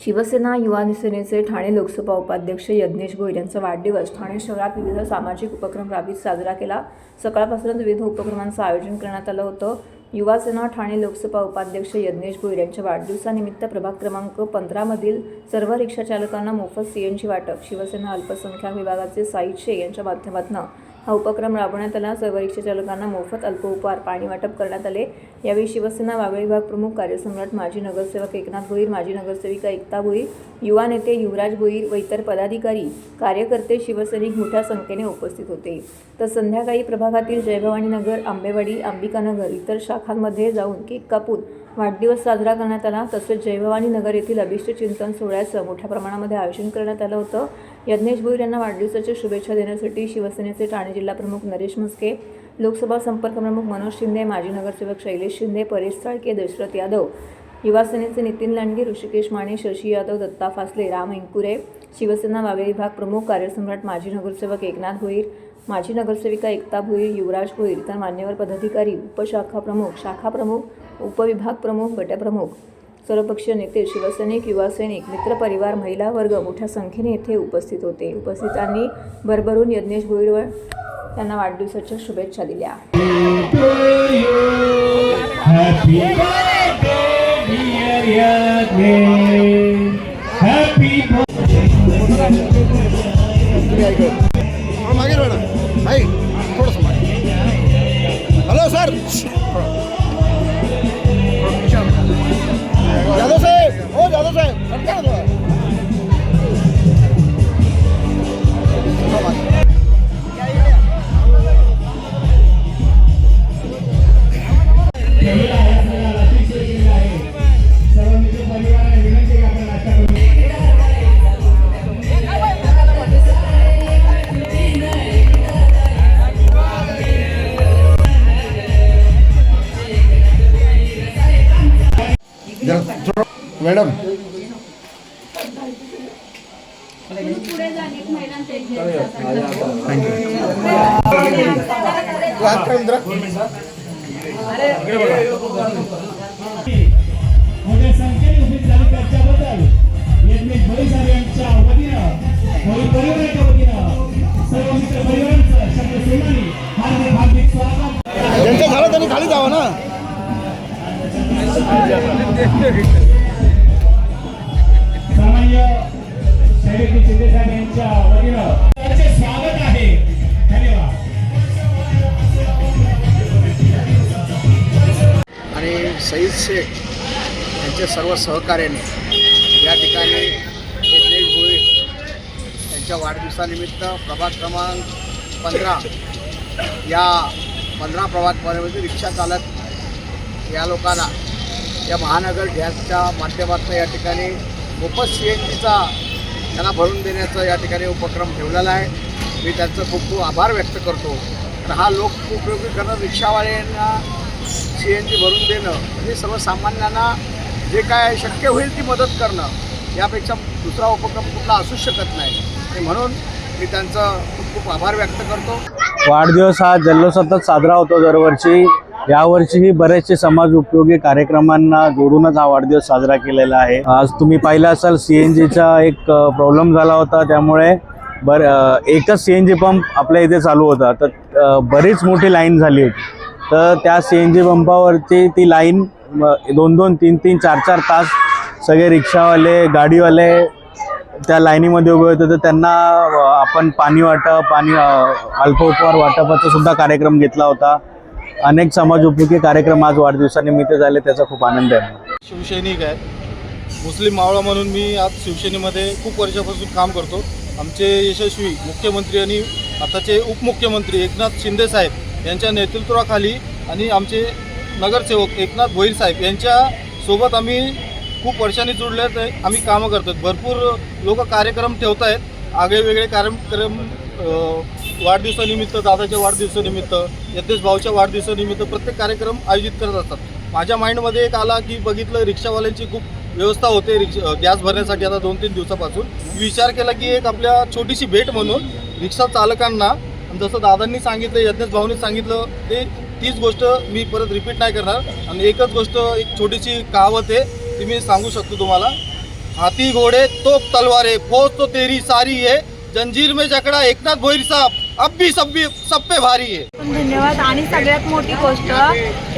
शिवसेना युवा सेनेचे ठाणे लोकसभा उपाध्यक्ष यज्ञेश गोयल यांचा वाढदिवस. ठाणे शहरात विविध सामाजिक उपक्रम राबवीत साजरा केला. सकाळपासूनच विविध उपक्रमांचं आयोजन करण्यात आलं होतं. युवासेना ठाणे लोकसभा उपाध्यक्ष यज्ञेश गोयल यांच्या वाढदिवसानिमित्त प्रभाग क्रमांक पंधरामधील सर्व रिक्षाचालकांना मोफत सीएनजी वाटप शिवसेना अल्पसंख्याक विभागाचे साई शे यांच्या माध्यमातून हा उपक्रम राबवण्यात आला. सर्व रिक्षाचालकांना मोफत अल्पउपहार पाणी वाटप करण्यात आले. यावेळी शिवसेना वागळे विभाग प्रमुख कार्यसम्राट माजी नगरसेवक एकनाथ भोईर माजी नगरसेविका एकता भोईर युवा नेते युवराज भोईर व इतर पदाधिकारी कार्यकर्ते शिवसैनिक मोठ्या संख्येने उपस्थित होते. तर संध्याकाळी प्रभागातील जयभवानी नगर आंबेवाडी अंबिकानगर इतर शाखांमध्ये जाऊन केक कापून वाढदिवस साजरा करण्यात आला. तसेच जयभवानी नगर येथील अभिष्ट चिंतन सोहळ्याचं मोठ्या प्रमाणामध्ये आयोजन करण्यात आलं होतं. यज्ञेश भोईर यांना वाढदिवसाच्या शुभेच्छा देण्यासाठी शिवसेनेचे ठाणे जिल्हा प्रमुख नरेश मुस्के लोकसभा संपर्क प्रमुख मनोज शिंदे माजी नगरसेवक शैलेश शिंदे परेश साळके दशरथ यादव युवासेनेचे नितीन लांडगे ऋषिकेश माने शशी यादव दत्ता फासले राम इंकुरे शिवसेना वागळे विभाग प्रमुख कार्यसम्राट माजी नगरसेवक एकनाथ भोईर माजी नगरसेविका एकता भोईर युवराज भोईर तर मान्यवर पदाधिकारी उपशाखा प्रमुख शाखा प्रमुख उपविभाग प्रमुख गटप्रमुख सर्वपक्षीय नेते शिवसैनिक युवा सैनिक मित्रपरिवार महिला वर्ग मोठ्या संख्येने येथे उपस्थित होते. उपस्थितांनी भरभरून यज्ञेश भोईरवर त्यांना वाढदिवसाच्या शुभेच्छा दिल्या. very good. मॅडम. मोठ्या संख्येने उपस्थित त्याच्याबद्दल यज्ञेश भोई यांच्या वतीनं भोई परिवाराच्या वतीनं सर्व मित्र परिवारांचं हार्दिक हार्दिक स्वागत झालं त्यांनी खाली जावं ना. शिंदे साहेब यांच्या वतीनं त्यांचे स्वागत आहे. धन्यवाद. आणि सईद शेख यांच्या सर्व सहकार्याने या ठिकाणी यज्ञेश भोईर यांच्या वाढदिवसानिमित्त प्रभाग क्रमांक पंधरा या पंधरा प्रभागमध्ये रिक्षा चालक या लोकांना या महानगर गॅसच्या माध्यमातून या ठिकाणी मोफत सी एन जीचा त्यांना भरून देण्याचा या ठिकाणी उपक्रम ठेवलेला आहे. मी त्यांचं खूप खूप आभार व्यक्त करतो. तर हा लोक उपयोगी करणं रिक्षावाल्यांना सी एन जी भरून देणं म्हणजे सर्वसामान्यांना जे काय शक्य होईल ती मदत करणं यापेक्षा दुसरा उपक्रम कुठला असूच शकत नाही. आणि म्हणून मी त्यांचं खूप खूप आभार व्यक्त करतो. वाढदिवस हा जल्लोषातच साजरा होतो दरवर्षी. यावर्षीही बरेचसे समाज उपयोगी कार्यक्रमांना जोडूनच हा वाढदिवस साजरा केलेला आहे. आज तुम्ही पाहिलं असाल सी एन जीचा एक प्रॉब्लेम झाला होता. त्यामुळे बर एकच सी एन जी पंप आपल्या इथे चालू होता. तर बरीच मोठी लाईन झाली होती. तर त्या सी एन जी पंपावरची ती लाईन दोन दोन तीन तीन चार चार तास सगळे रिक्षावाले गाडीवाले त्या लाईनीमध्ये उभे होते. तर त्यांना आपण पाणी वाटप आणि अ, अल्पोपहार वाटपाचा सुद्धा कार्यक्रम घेतला होता. अनेक समाज उपयोगी कार्यक्रम आज वाढदिवसानिमित्त झाले त्याचा खूप आनंद आहे. शिवसैनिक आहे. मुस्लिम मावळा म्हणून मी आज शिवसेनेमध्ये खूप वर्षापासून काम करतो. आमचे यशस्वी मुख्यमंत्री आणि आताचे उपमुख्यमंत्री एकनाथ शिंदे साहेब यांच्या नेतृत्वाखाली आणि आमचे नगरसेवक एकनाथ भोईर साहेब यांच्या सोबत आम्ही खूप वर्षांनी जुडले आहे. आम्ही कामं करतो भरपूर लोक कार्यक्रम ठेवत आहेत आगळेवेगळे कार्यक्रम वाढदिवसानिमित्त दादाच्या वाढदिवसानिमित्त यज्ञेश भाऊच्या वाढदिवसानिमित्त प्रत्येक कार्यक्रम आयोजित करत असतात. माझ्या माइंडमध्ये एक आला की बघितलं रिक्षावाल्यांची खूप व्यवस्था होते रिक्षा गॅस भरण्यासाठी आता दोन तीन दिवसापासून विचार केला की एक आपल्या छोटीशी भेट म्हणून रिक्षा चालकांना आणि जसं दादांनी सांगितलं यज्ञेश भाऊनी सांगितलं ते तीच गोष्ट मी परत रिपीट नाही करणार. आणि एकच गोष्ट एक छोटीशी कहावत आहे ती मी सांगू शकतो तुम्हाला. हाती घोड़े तोप तलवारे फौज तो तेरी सारी है जंजीर में जकड़ा एकनाथ भोईर साहब. अब भी सब भी सब पे भारी है। धन्यवाद. आणि सगळ्यात मोठी गोष्ट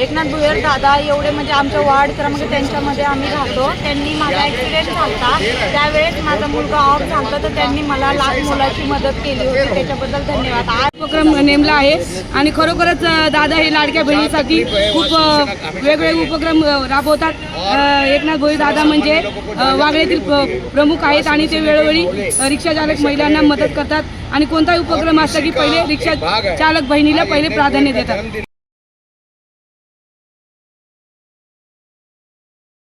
एकनाथ भुयर दादा एवढे म्हणजे आमच्या वार्ड क्रमांक म्हणजे त्यांच्यामध्ये आम्ही राहतो. त्यांनी माझा ॲक्सिडेंट झाला त्यावेळेस माझा मुलगा ऑफ झाला तर त्यांनी मला लहान मुलाची मदत केली होती. त्याच्याबद्दल धन्यवाद. आज उपक्रम नेमला आहे. आणि खरोखरच दादा हे लाडक्या बहिणीसाठी खूप वेगवेगळे उपक्रम राबवतात. एकनाथ भोई दादा म्हणजे अ, वागळेतील प्रमुख आहेत आणि ते वेळोवेळी अ, रिक्षा चालक महिलांना मदत करतात. आणि कोणताही उपक्रम असला की पहिले रिक्षा चालक बहिणीला पहिले प्राधान्य देतात.